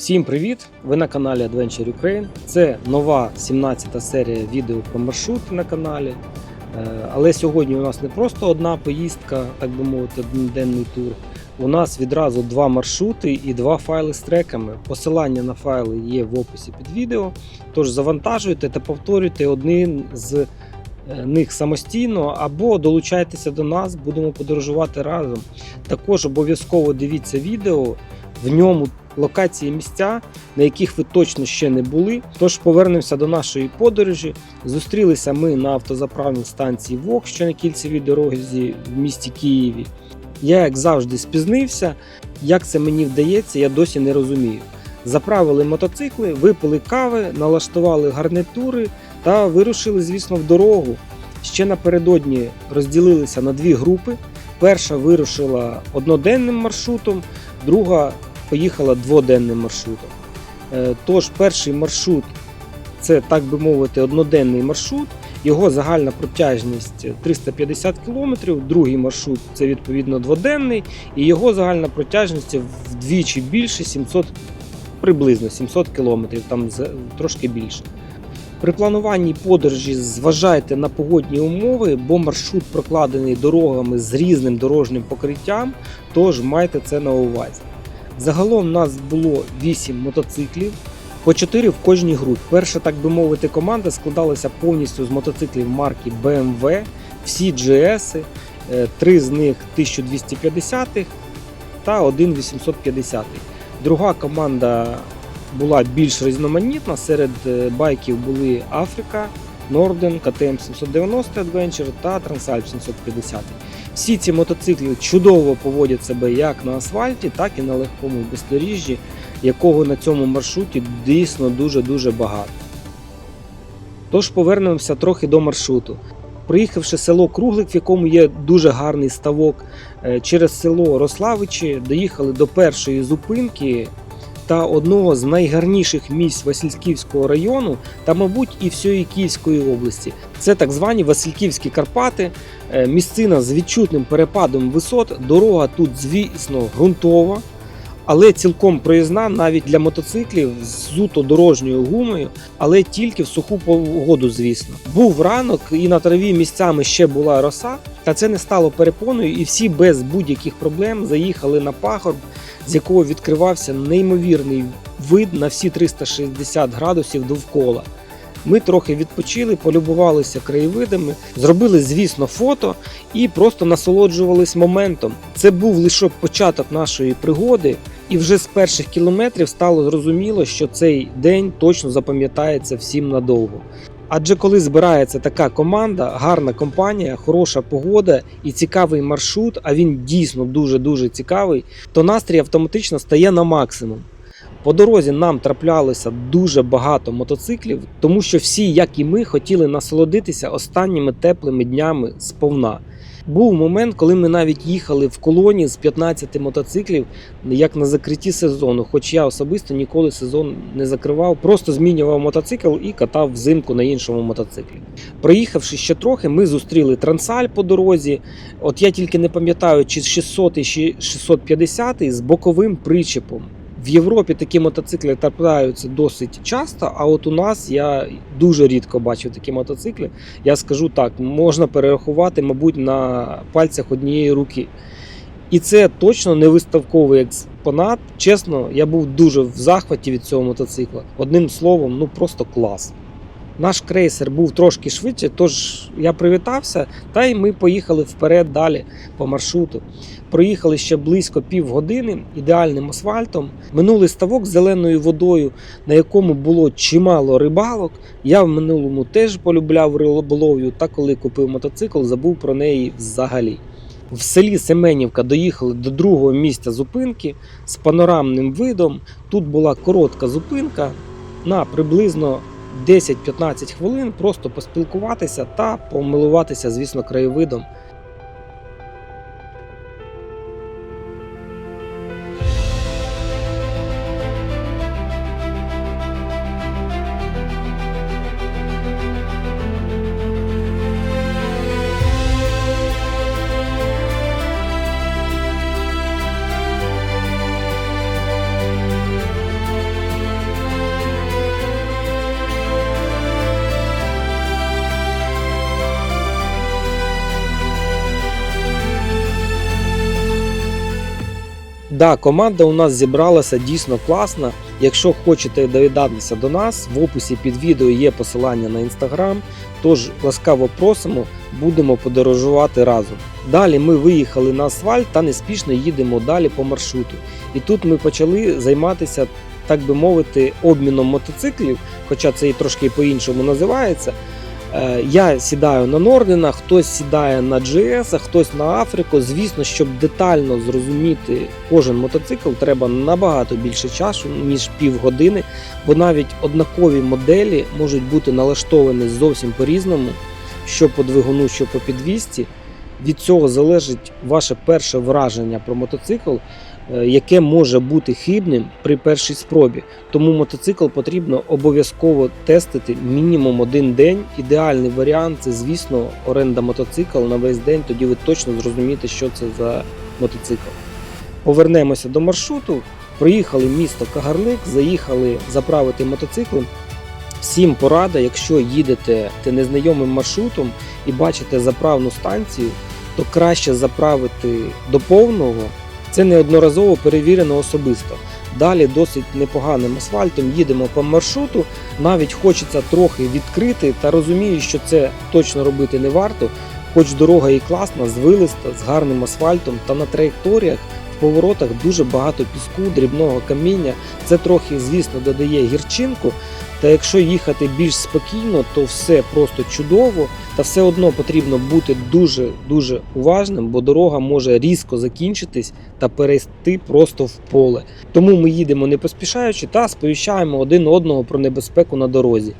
Всім привіт! Ви на каналі Adventure Ukraine. Це нова 17-та серія відео про маршрути на каналі. Е, Але сьогодні у нас не просто одна поїздка, так би мовити, денний тур. У нас відразу два маршрути і два файли з треками. Посилання на файли є в описі під відео. Тож завантажуйте та повторюйте один з е, них самостійно або долучайтеся до нас, будемо подорожувати разом. Також обов'язково дивіться відео. В ньому локації місця, на яких ви точно ще не були. Тож повернемося до нашої подорожі. Зустрілися ми на автозаправній станції ВОК, що на кільцевій дорозі в місті Києві. Я, як завжди, спізнився. Як це мені вдається, я досі не розумію. Заправили мотоцикли, випили кави, налаштували гарнитури та вирушили, звісно, в дорогу. Ще напередодні розділилися на дві групи. Перша вирушила одноденним маршрутом, друга поїхала дводенним маршрутом. Е, Тож, перший маршрут це, так би мовити, одноденний маршрут. Його загальна протяжність 350 км, другий маршрут це відповідно дводенний, і його загальна протяжність вдвічі більше 700, приблизно 700 км, там трошки більше. При плануванні подорожі зважайте на погодні умови, бо маршрут прокладений дорогами з різним дорожнім покриттям, тож майте це на увазі. Загалом у нас було 8 мотоциклів, по 4 в кожній групі. Перша, так би мовити, команда складалася повністю з мотоциклів марки BMW, всі GS, е, три з них 1250 та один 850. Друга команда була більш різноманітна. Серед е, байків були Африка, Norden, KTM 790 Adventure та Transalp 750. Всі ці мотоцикли чудово поводять себе як на асфальті, так і на легкому бездоріжжі, якого на цьому маршруті дійсно дуже-дуже багато. Тож повернемося трохи до маршруту. Проїхавши село Круглик, в якому є дуже гарний ставок, е, через село Рославичі доїхали до першої зупинки та одного з найгарніших місць Васильківського району та, мабуть, і всієї Київської області. Це так звані Васильківські Карпати, Е, місцина з відчутним перепадом висот. Дорога тут, звісно, ґрунтова, але цілком проїзна навіть для мотоциклів з зуто дорожньою гумою, але тільки в суху погоду, звісно. Був ранок, і на траві місцями ще була роса, та це не стало перепоною, і всі без будь-яких проблем заїхали на пагорб, з якого відкривався неймовірний вид на всі 360 градусів довкола. Ми трохи відпочили, полюбувалися краєвидами, зробили, звісно, фото і просто насолоджувались моментом. Це був лише початок нашої пригоди, і вже з перших кілометрів стало зрозуміло, що цей день точно запам'ятається всім надовго. Адже коли збирається така команда, гарна компанія, хороша погода і цікавий маршрут, а він дійсно дуже дуже цікавий, то настрій автоматично стає на максимум. По дорозі нам траплялося дуже багато мотоциклів, тому що всі, як і ми, хотіли насолодитися останніми теплими днями сповна. Був момент, коли ми навіть їхали в колоні з 15 мотоциклів, як на закритті сезону. Хоч я особисто ніколи сезон не закривав, просто змінював мотоцикл і катав взимку на іншому мотоциклі. Проїхавши ще трохи, ми зустріли трансаль по дорозі. От я тільки не пам'ятаю, чи 600 чи 650 з боковим причепом. В Європі такі мотоцикли трапляються досить часто, а от у нас я дуже рідко бачив такі мотоцикли. Я скажу так, можна перерахувати, мабуть, на пальцях однієї руки. І це точно не виставковий експонат. Чесно, я був дуже в захваті від цього мотоцикла. Одним словом, ну просто клас. Наш крейсер був трошки швидше, тож я привітався, та й ми поїхали вперед далі по маршруту. Проїхали ще близько півгодини ідеальним асфальтом. Минули ставок з зеленою водою, на якому було чимало рибалок. Я в минулому теж полюбляв риболовлю, та коли купив мотоцикл, забув про неї взагалі. В селі Семенівка доїхали до другого місця зупинки з панорамним видом. Тут була коротка зупинка на приблизно 10-15 хвилин, просто поспілкуватися та помилуватися, звісно, краєвидом. Да, команда у нас зібралася дійсно класна. Якщо хочете доєднатися до нас, в описі під відео є посилання на інстаграм. Тож ласкаво просимо, будемо подорожувати разом. Далі ми виїхали на асфальт та неспішно їдемо далі по маршруту. І тут ми почали займатися, так би мовити, обміном мотоциклів, хоча це і трошки по-іншому називається. Е, Я сідаю на Нордена, хтось сідає на GS, хтось на Африку. Звісно, щоб детально зрозуміти кожен мотоцикл, треба набагато більше часу, ніж півгодини, бо навіть однакові моделі можуть бути налаштовані зовсім по-різному, що по двигуну, що по підвісці. Від цього залежить ваше перше враження про мотоцикл, яке може бути хибним при першій спробі. Тому мотоцикл потрібно обов'язково тестити мінімум один день. Ідеальний варіант це, звісно, оренда мотоцикл на весь день. Тоді ви точно зрозумієте, що це за мотоцикл. Повернемося до маршруту. Проїхали місто Кагарлик, заїхали заправити мотоцикл. Всім порада, якщо їдете те незнайомим маршрутом і бачите заправну станцію, то краще заправити до повного. Це неодноразово перевірено особисто. Далі досить непоганим асфальтом їдемо по маршруту. Навіть хочеться трохи відкрити та розумію, що це точно робити не варто. Хоч дорога і класна, звилиста, з гарним асфальтом та на траєкторіях в поворотах дуже багато піску, дрібного каміння. Це трохи, звісно, додає гірчинку. Та якщо їхати більш спокійно, то все просто чудово. Та все одно потрібно бути дуже дуже уважним, бо дорога може різко закінчитись та перейти просто в поле. Тому ми їдемо не поспішаючи та сповіщаємо один одного про небезпеку на дорозі.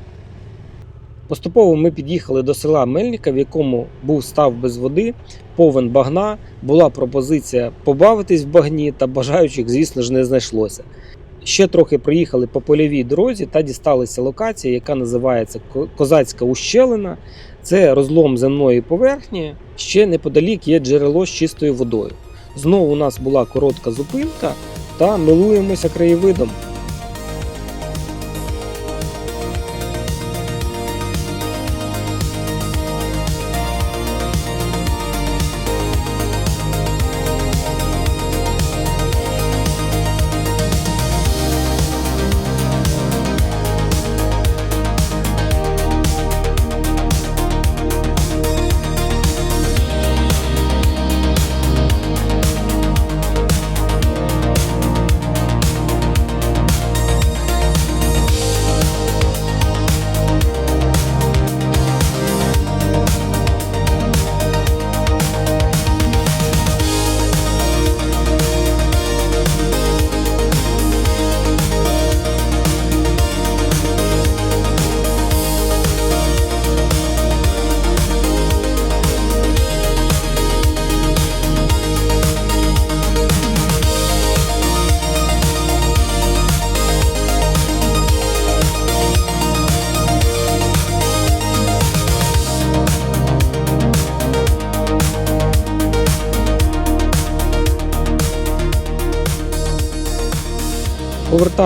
Поступово ми під'їхали до села Мельника, в якому був став без води, повен багна. Була пропозиція побавитись в багні, та бажаючих, звісно ж, не знайшлося. Ще трохи проїхали по польовій дорозі та дісталися локації, яка називається Козацька ущелина. Це розлом земної поверхні. Ще неподалік є джерело з чистою водою. Знову у нас була коротка зупинка та милуємося краєвидом.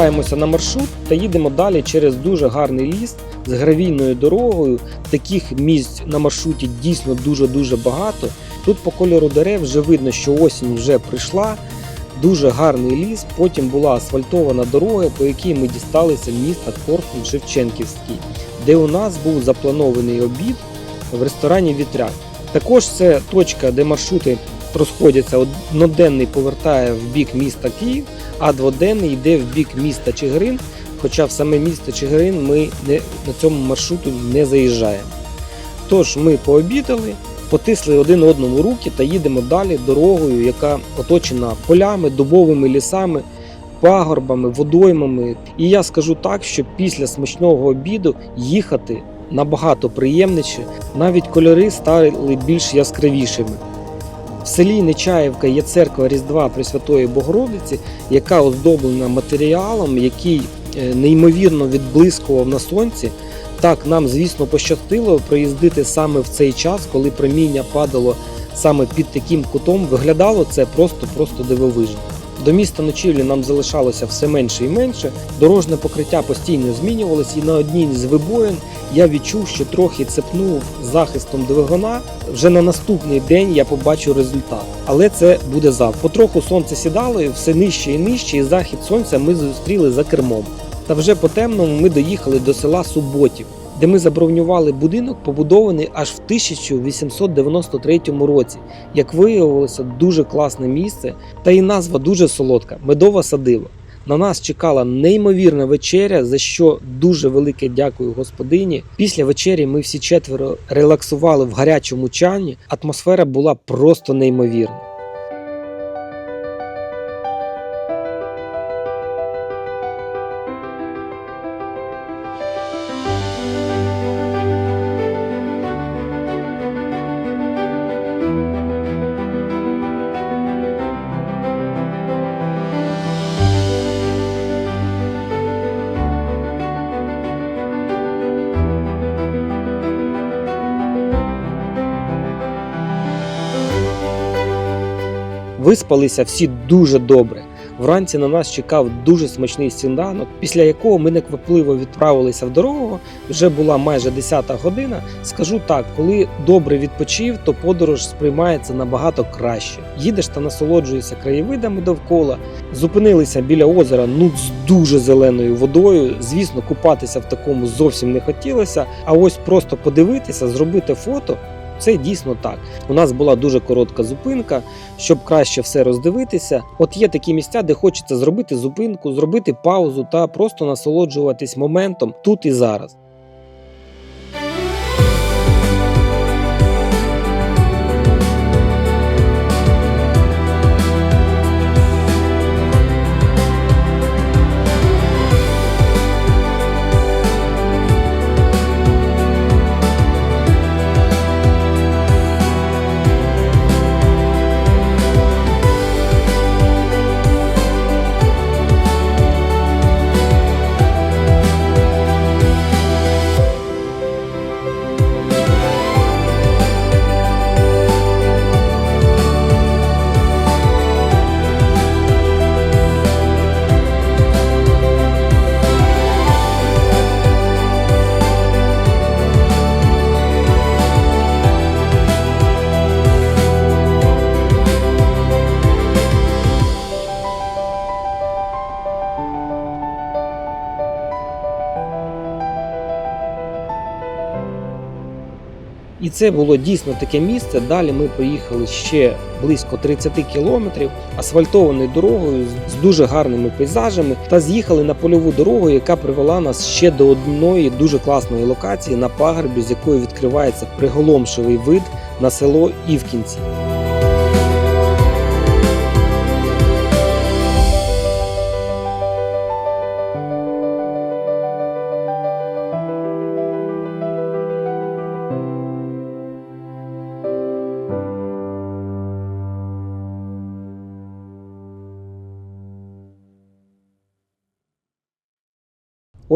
Повертаємося на маршрут та їдемо далі через дуже гарний ліс з гравійною дорогою. Таких місць на маршруті дійсно дуже-дуже багато. Тут по кольору дерев вже видно, що осінь вже прийшла. Дуже гарний ліс. Потім була асфальтована дорога, по якій ми дісталися міста Корфун Шевченківський, де у нас був запланований обід в ресторані Вітряк. Також це точка, де маршрути розходяться. Одноденний повертає в бік міста Київ, а дводенний йде в бік міста Чигирин. Хоча в саме місто Чигирин ми не, на цьому маршруту не заїжджаємо. Тож ми пообідали, потисли один одному руки та їдемо далі дорогою, яка оточена полями, дубовими лісами, пагорбами, водоймами. І я скажу так, що після смачного обіду їхати набагато приємніше, навіть кольори стали більш яскравішими. В селі Нечаївка є церква Різдва Пресвятої Богородиці, яка оздоблена матеріалом, який е, неймовірно відблискував на сонці. Так, нам, звісно, пощастило проїздити саме в цей час, коли проміння падало саме під таким кутом. Виглядало це просто-просто дивовижно. До міста ночівлі нам залишалося все менше і менше. Дорожне покриття постійно змінювалося, і на одній з вибоїн я відчув, що трохи цепнув захистом двигуна. Вже на наступний день я побачу результат. Але це буде завтра. Потроху сонце сідало, і все нижче і нижче, і захід сонця ми зустріли за кермом. Та вже по темному ми доїхали до села Суботів, де ми забронювали будинок, побудований аж в 1893 році. Як виявилося, дуже класне місце, та і назва дуже солодка медова садива. На нас чекала неймовірна вечеря, за що дуже велике дякую господині. Після вечері ми всі четверо релаксували в гарячому чані. Атмосфера була просто неймовірна. Виспалися всі дуже добре. Вранці на нас чекав дуже смачний сніданок, після якого ми неквапливо відправилися в дорогу. Вже була майже 10 година. Скажу так, коли добре відпочив, то подорож сприймається набагато краще. Їдеш та насолоджуєшся краєвидами довкола. Зупинилися біля озера, ну з дуже зеленою водою. Звісно, купатися в такому зовсім не хотілося. А ось просто подивитися, зробити фото. Це дійсно так. У нас була дуже коротка зупинка, щоб краще все роздивитися. От є такі місця, де хочеться зробити зупинку, зробити паузу та просто насолоджуватись моментом тут і зараз. Це було дійсно таке місце. Далі ми поїхали ще близько 30 кілометрів асфальтованою дорогою з- дуже гарними пейзажами та з'їхали на польову дорогу, яка привела нас ще до одної дуже класної локації на пагорбі, з якої відкривається приголомшивий вид на село Івкінці.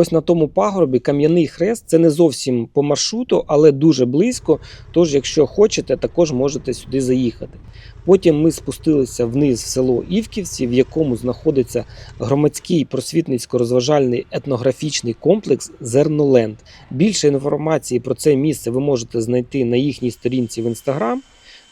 Ось на тому пагорбі кам'яний хрест це не зовсім по маршруту, але дуже близько. Тож, якщо хочете, також можете сюди заїхати. Потім ми спустилися вниз в село Івківці, в якому знаходиться громадський просвітницько-розважальний етнографічний комплекс Зерноленд. Більше інформації про це місце ви можете знайти на їхній сторінці в інстаграм.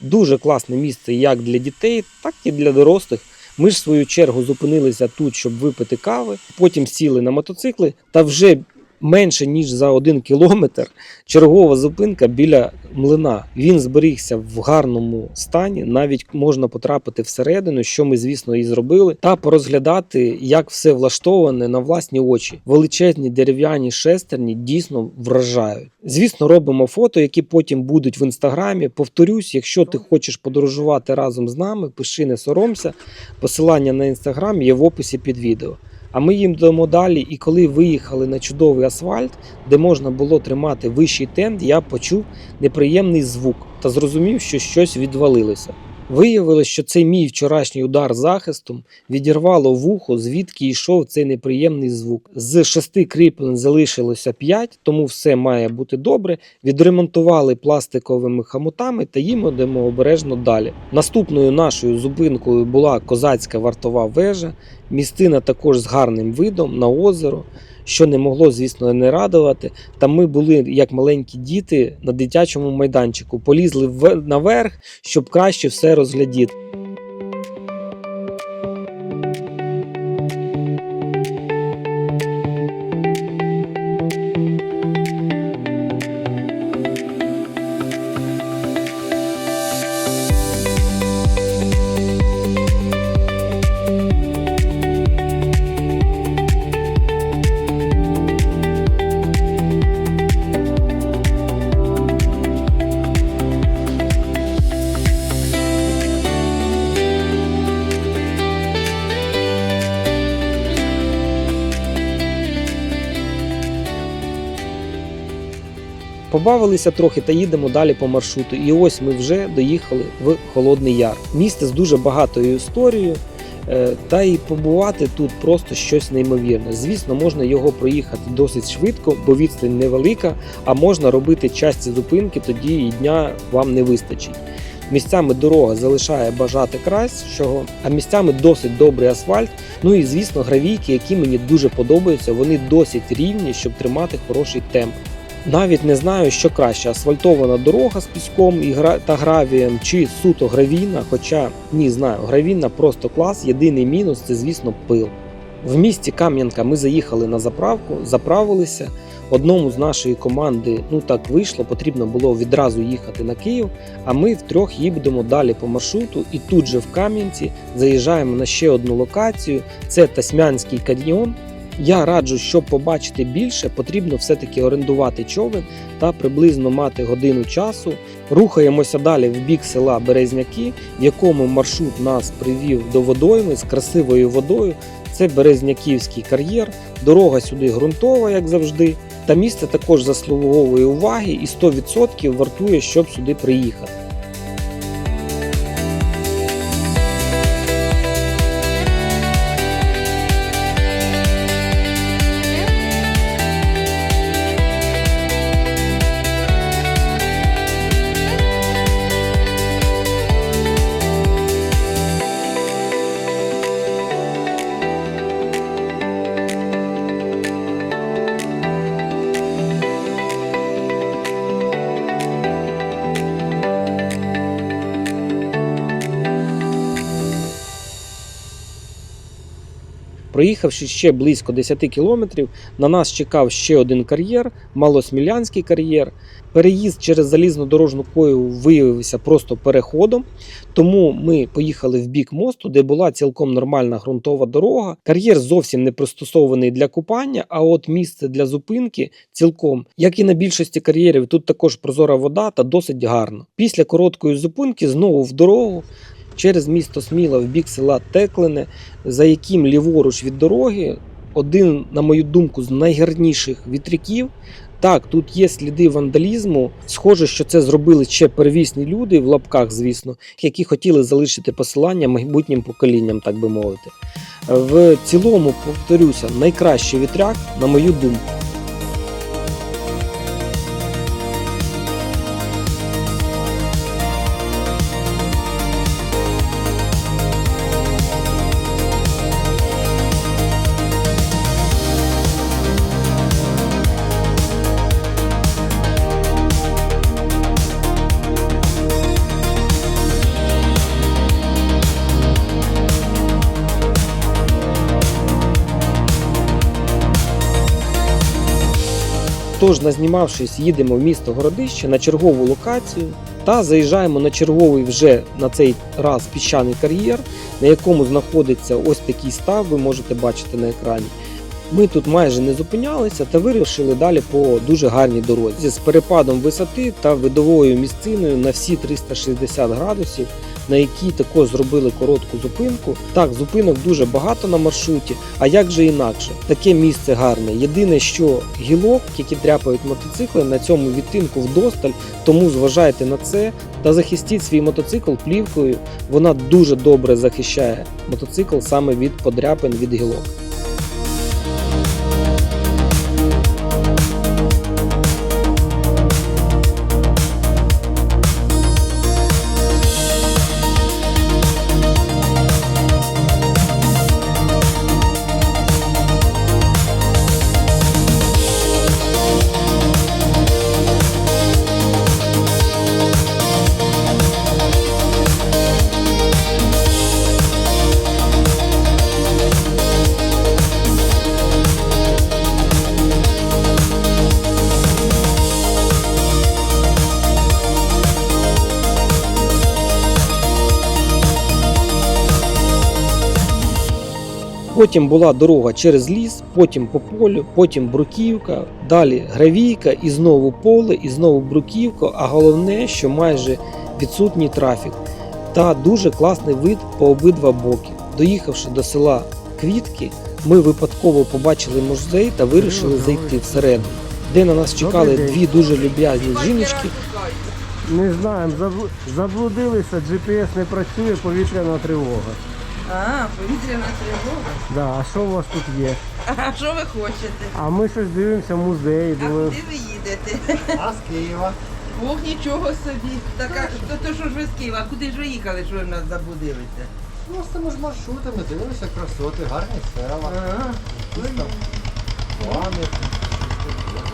Дуже класне місце як для дітей, так і для дорослих. Ми ж в свою чергу зупинилися тут, щоб випити кави, потім сіли на мотоцикли, та вже менше ніж за один кілометр чергова зупинка біля млина. Він зберігся в гарному стані, навіть можна потрапити всередину, що ми, звісно, і зробили, та порозглядати, як все влаштоване на власні очі. Величезні дерев'яні шестерні дійсно вражають. Звісно, робимо фото, які потім будуть в інстаграмі. Повторюсь, якщо ти хочеш подорожувати разом з нами, пиши не соромся. Посилання на інстаграм є в описі під відео. А ми їм йдемо далі, і коли виїхали на чудовий асфальт, де можна було тримати вищий тент, я почув неприємний звук та зрозумів, що щось відвалилося. Виявилось, що цей мій вчорашній удар захистом відірвало вухо, звідки йшов цей неприємний звук. З шести кріплень залишилося п'ять, тому все має бути добре. Відремонтували пластиковими хамутами та їдемо обережно далі. Наступною нашою зупинкою була козацька вартова вежа, містина також з гарним видом на озеро. Що не могло, звісно, не радувати. Та ми були як маленькі діти на дитячому майданчику, полізли наверх, щоб краще все розглядіти. Побавилися трохи та їдемо далі по маршруту. І ось ми вже доїхали в Холодний Яр. Місце з дуже багатою історією. е, Та і побувати тут просто щось неймовірне. Звісно, можна його проїхати досить швидко, бо відстань невелика, а можна робити часті зупинки, тоді і дня вам не вистачить. Місцями дорога залишає бажати кращого, а місцями досить добрий асфальт. Ну і звісно, гравійки, які мені дуже подобаються, вони досить рівні, щоб тримати хороший темп. Навіть не знаю, що краще: асфальтована дорога з піском і гра- та гравієм, чи суто гравійна. Хоча ні, знаю, гравійна просто клас. Єдиний мінус це, звісно, пил. В місті Кам'янка ми заїхали на заправку, заправилися. Одному з нашої команди ну так вийшло, потрібно було відразу їхати на Київ. А ми втрьох їдемо далі по маршруту, і тут же в Кам'янці заїжджаємо на ще одну локацію. Це Тасмянський каньйон. Я раджу, щоб побачити більше, потрібно все-таки орендувати човен та приблизно мати годину часу. Рухаємося далі в бік села Березняки, в якому маршрут нас привів до водойми з красивою водою. Це Березняківський кар'єр, дорога сюди ґрунтова, як завжди. Та місце також заслуговує уваги і 100% вартує, щоб сюди приїхати. Проїхавши ще близько 10 кілометрів, на нас чекав ще один кар'єр, малосмілянський кар'єр. Переїзд через залізнодорожну кою виявився просто переходом, тому ми поїхали в бік мосту, де була цілком нормальна ґрунтова дорога. Кар'єр зовсім не пристосований для купання, а от місце для зупинки цілком, як і на більшості кар'єрів, тут також прозора вода та досить гарно. Після короткої зупинки знову в дорогу. Через місто Сміла в бік села Теклине, за яким ліворуч від дороги один, на мою думку, з найгарніших вітряків. Так, тут є сліди вандалізму. Схоже, що це зробили ще первісні люди в лапках, звісно, які хотіли залишити посилання майбутнім поколінням, так би мовити. В цілому, повторюся, найкращий вітряк, на мою думку. Тож, назнімавшись, їдемо в місто Городище на чергову локацію та заїжджаємо на черговий вже на цей раз піщаний кар'єр, на якому знаходиться ось такий став, ви можете бачити на екрані. Ми тут майже не зупинялися та вирішили далі по дуже гарній дорозі з перепадом висоти та видовою місциною на всі 360 градусів. На якій також зробили коротку зупинку. Так, зупинок дуже багато на маршруті, а як же інакше? Таке місце гарне. Єдине, що гілок, які дряпають мотоцикли, на цьому відтинку вдосталь, тому зважайте на це та захистіть свій мотоцикл плівкою. Вона дуже добре захищає мотоцикл саме від подряпин від гілок. Потім була дорога через ліс, потім по полю, потім бруківка, далі гравійка, і знову поле, і знову бруківка. А головне, що майже відсутній трафік та дуже класний вид по обидва боки. Доїхавши до села Квітки, ми випадково побачили музей та вирішили зайти всередину, де на нас чекали дві дуже люб'язні жіночки. Не знаємо, забл- заблудилися, GPS не працює, повітряна тривога. А, повітряна тривога. Да, а що у вас тут є? А що ви хочете? А ми щось дивимося, музей, А думаю. куди ви їдете? А з Києва. Ох, нічого собі. Так, а то, то що ж ви з Києва? Куди ж ви їхали, що ви нас забудилися? Ну, з тими ж маршрутами дивилися красоти, гарні села. Ага. Пам'ятник.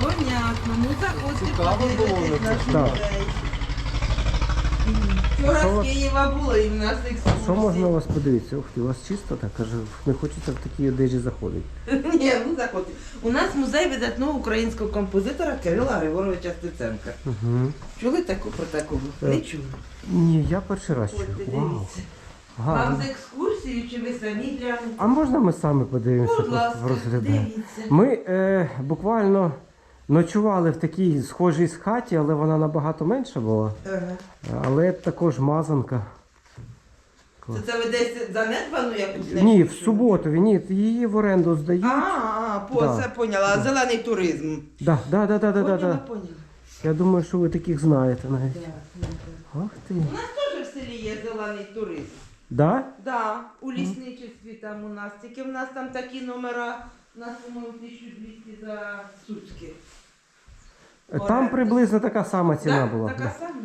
понятно. Ну заходьте, Цікаво було подивитесь на наш. Так. музей. Вчора Що з Києва було і в нас. Що можна у вас подивитися? Ух ти, у вас чисто так, каже, не хочеться в такі одежі заходити. Ні, ну заходьте. У нас музей видатного українського композитора Кирила Григоровича Стеценка. Угу. Чули таку про такого? Не чули. Ні, я перший раз От, чую. Вау. дивіться. Вам з екскурсією чи ви самі глянете? А можна ми самі подивимося, Будь ласка, розглядаємо? дивіться. Ми е, буквально ночували в такій схожій хаті, але вона набагато менша була. Ага. Але також мазанка. Це, це ви десь занедбану якусь? Ні, в суботу, ні, її в оренду здають. А, а, по, Да. це поняла. А зелений туризм. Да, да, да, да, да, да, да. поняла. Я думаю, що ви таких знаєте навіть. Да, да, да. Ах ти. У нас теж в селі є зелений туризм. Да? Да, у лісничестві там у нас. Тільки в нас там такі номера, у нас, по-моєму, 1200 за сутки. Там Оренда. приблизно така сама ціна була. Така Да. сама.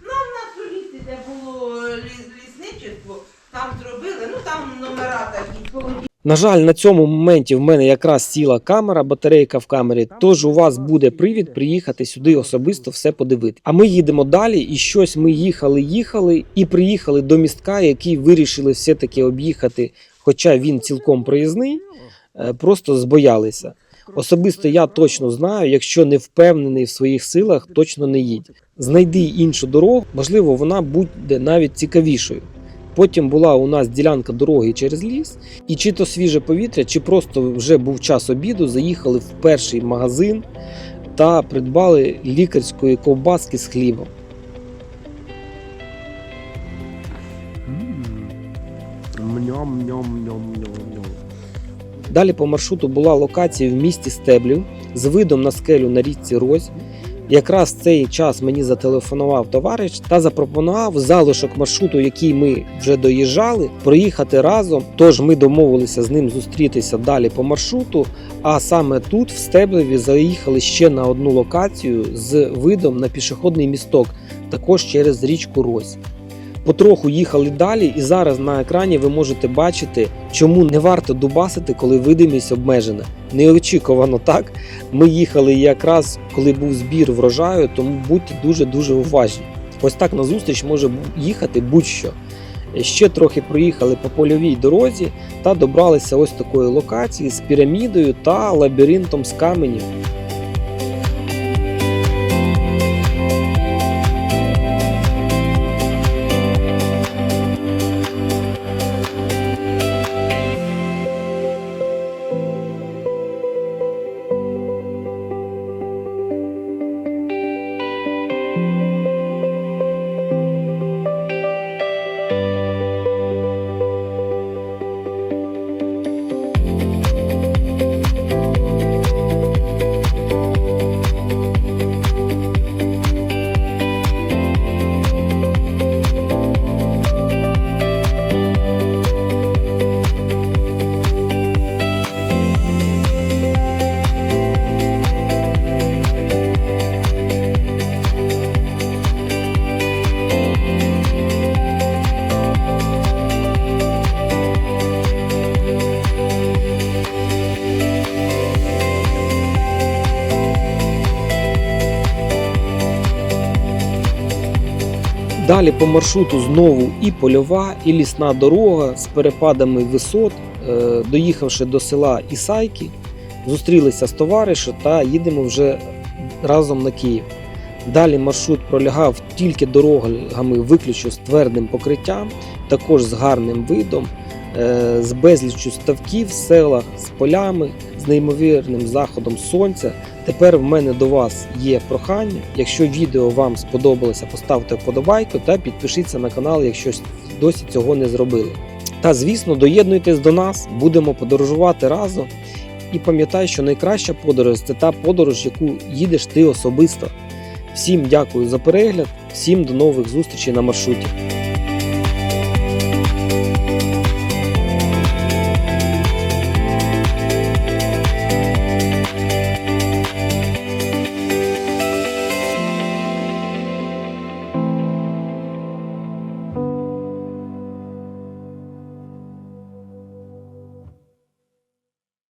Ну, а в нас у лісі, де було ліс, лісничество, там зробили, ну там номера такі, холодні. На жаль, на цьому моменті в мене якраз сіла камера, батарейка в камері. Тож у вас буде привід приїхати сюди особисто все подивити. А ми їдемо далі, і щось ми їхали, їхали і приїхали до містка, який вирішили все таки об'їхати. Хоча він цілком проїзний, е, просто збоялися. Особисто я точно знаю, якщо не впевнений в своїх силах, точно не їдь. Знайди іншу дорогу, можливо, вона буде навіть цікавішою. Потім була у нас ділянка дороги через ліс, і чи то свіже повітря, чи просто вже був час обіду, заїхали в перший магазин та придбали лікарської ковбаски з хлібом. Ням-ням-ням-ням-ням. Далі по маршруту була локація в місті Стеблів з видом на скелю на річці Розь. Якраз цей час мені зателефонував товариш та запропонував залишок маршруту, який ми вже доїжджали, проїхати разом. Тож ми домовилися з ним зустрітися далі по маршруту. А саме тут, в Стеблеві, заїхали ще на одну локацію з видом на пішохідний місток, також через річку Розь. Потроху їхали далі, і зараз на екрані ви можете бачити, чому не варто дубасити, коли видимість обмежена. Неочікувано так. Ми їхали якраз коли був збір врожаю, тому будьте дуже дуже уважні. Ось так на зустріч може їхати будь-що. Ще трохи проїхали по польовій дорозі та добралися ось такої локації з пірамідою та лабіринтом з каменів. Далі по маршруту знову і польова, і лісна дорога з перепадами висот. Е, Доїхавши до села Ісайки, зустрілися з товаришем та їдемо вже разом на Київ. Далі маршрут пролягав тільки дорогами виключно з твердим покриттям, також з гарним видом, е, з безліччю ставків в селах, з полями, з неймовірним заходом сонця. Тепер в мене до вас є прохання. Якщо відео вам сподобалося, поставте вподобайку та підпишіться на канал, якщо досі цього не зробили. Та звісно, доєднуйтесь до нас, будемо подорожувати разом. І пам'ятай, що найкраща подорож це та подорож, яку їдеш ти особисто. Всім дякую за перегляд, всім до нових зустрічей на маршруті.